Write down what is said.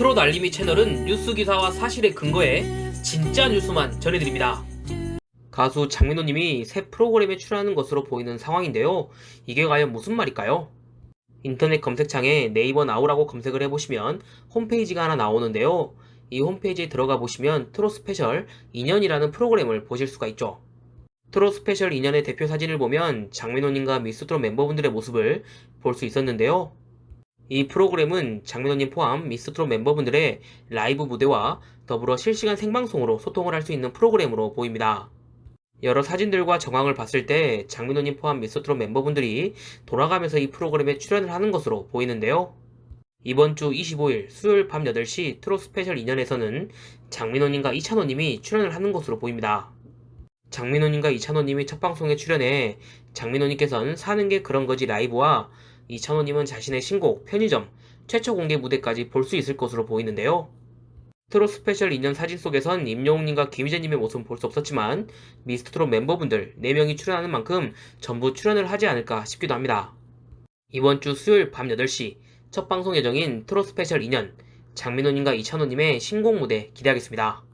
트롯 알림이 채널은 뉴스 기사와 사실에 근거해 진짜 뉴스만 전해드립니다. 가수 장민호님이 새 프로그램에 출연하는 것으로 보이는 상황인데요. 이게 과연 무슨 말일까요? 인터넷 검색창에 네이버 나우라고 검색을 해보시면 홈페이지가 하나 나오는데요. 이 홈페이지에 들어가 보시면 트롯 스페셜 2년이라는 프로그램을 보실 수가 있죠. 트롯 스페셜 2년의 대표 사진을 보면 장민호님과 미스트롯 멤버분들의 모습을 볼 수 있었는데요. 이 프로그램은 장민호님 포함 미스트롯 멤버분들의 라이브 무대와 더불어 실시간 생방송으로 소통을 할 수 있는 프로그램으로 보입니다. 여러 사진들과 정황을 봤을 때 장민호님 포함 미스트롯 멤버분들이 돌아가면서 이 프로그램에 출연을 하는 것으로 보이는데요. 이번 주 25일 수요일 밤 8시 트롯 스페셜 2년에서는 장민호님과 이찬호님이 출연을 하는 것으로 보입니다. 장민호님과 이찬호님이 첫 방송에 출연해 장민호님께서는 사는 게 그런 거지 라이브와 이찬호님은 자신의 신곡 편의점 최초 공개 무대까지 볼 수 있을 것으로 보이는데요. 트롯 스페셜 2년 사진 속에선 임영웅님과 김희재님의 모습은 볼 수 없었지만 미스트롯 멤버분들 4명이 출연하는 만큼 전부 출연을 하지 않을까 싶기도 합니다. 이번 주 수요일 밤 8시 첫 방송 예정인 트롯 스페셜 2년 장민호님과 이찬호님의 신곡 무대 기대하겠습니다.